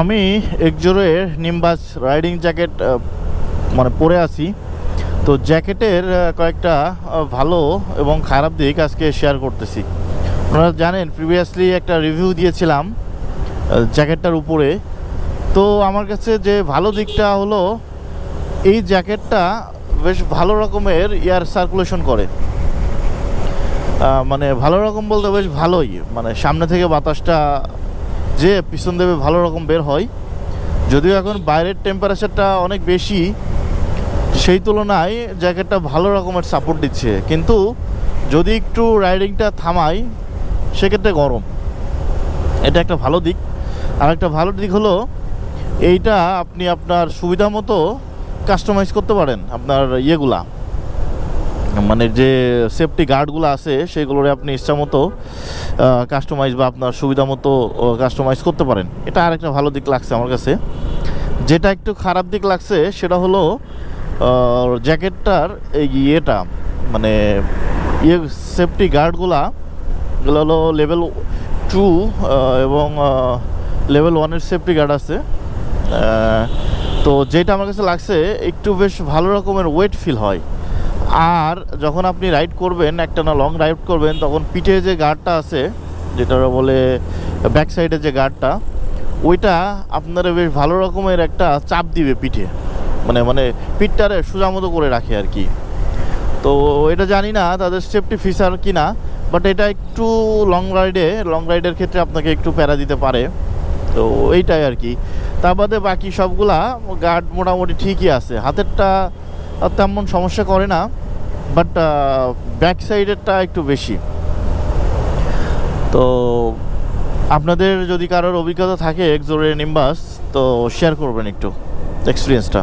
আমি একজোরের Nimbus riding jacket মানে পরে আছি। তো জ্যাকেটের কয়েকটা ভালো এবং খারাপ দিক আজকে শেয়ার করতেছি। আপনারা জানেন প্রিভিয়াসলি একটা রিভিউ দিয়েছিলাম জ্যাকেটটার উপরে। তো আমার কাছে যে ভালো দিকটা হলো, এই জ্যাকেটটা বেশ ভালো রকমের এয়ার সার্কুলেশন করে। মানে ভালো রকম বলতে বেশ ভালোই। মানে সামনে থেকে বাতাসটা যে পিছন দেবে ভালো রকম বের হয়। যদিও এখন বাইরের টেম্পারেচারটা অনেক বেশি, সেই তুলনায় জ্যাকেটটা ভালো রকমের সাপোর্ট দিচ্ছে। কিন্তু যদি একটু রাইডিংটা থামাই, সেক্ষেত্রে গরম। এটা একটা ভালো দিক। আর একটা ভালো দিক হলো, এইটা আপনি আপনার সুবিধা মতো কাস্টমাইজ করতে পারেন আপনার ইয়েগুলা। মানে যে সেফটি গার্ডগুলো আছে, সেগুলোরে আপনি ইচ্ছা মতো কাস্টমাইজ বা আপনার সুবিধা মতো কাস্টমাইজ করতে পারেন। এটা আরেকটা ভালো দিক লাগছে আমার কাছে। যেটা একটু খারাপ দিক লাগছে, সেটা হলো জ্যাকেটটার এই ইয়েটা মানে ইয়ে সেফটি গার্ডগুলা এগুলো হলো লেভেল টু এবং লেভেল ওয়ানের সেফটি গার্ড আছে। তো যেটা আমার কাছে লাগছে, একটু বেশ ভালো রকমের ওয়েট ফিল হয়। আর যখন আপনি রাইড করবেন একটা না লং রাইড করবেন, তখন পিঠে যে গার্ডটা আছে, যেটা বলে ব্যাক সাইডে যে গার্ডটা ওইটা আপনার বেশ ভালো রকমের একটা চাপ দিবে পিঠে। মানে মানে পিঠটারে সোজা মতো করে রাখে আর কি। তো এটা জানি না তাদের সেফটি ফিচার কি না বাট এটা একটু লং রাইডে লং রাইডের ক্ষেত্রে আপনাকে একটু প্যারা দিতে পারে। তো এইটাই আর কি। তার বাদে বাকি সবগুলা গার্ড মোটামুটি ঠিকই আছে। হাতেরটা তেমন সমস্যা করে না। বাট ব্যাক সাইডেরটা একটু বেশি। তো আপনাদের যদি কারোর অভিজ্ঞতা থাকে একজোরে নিম্বাস তো শেয়ার করবেন একটু এক্সপিরিয়েন্সটা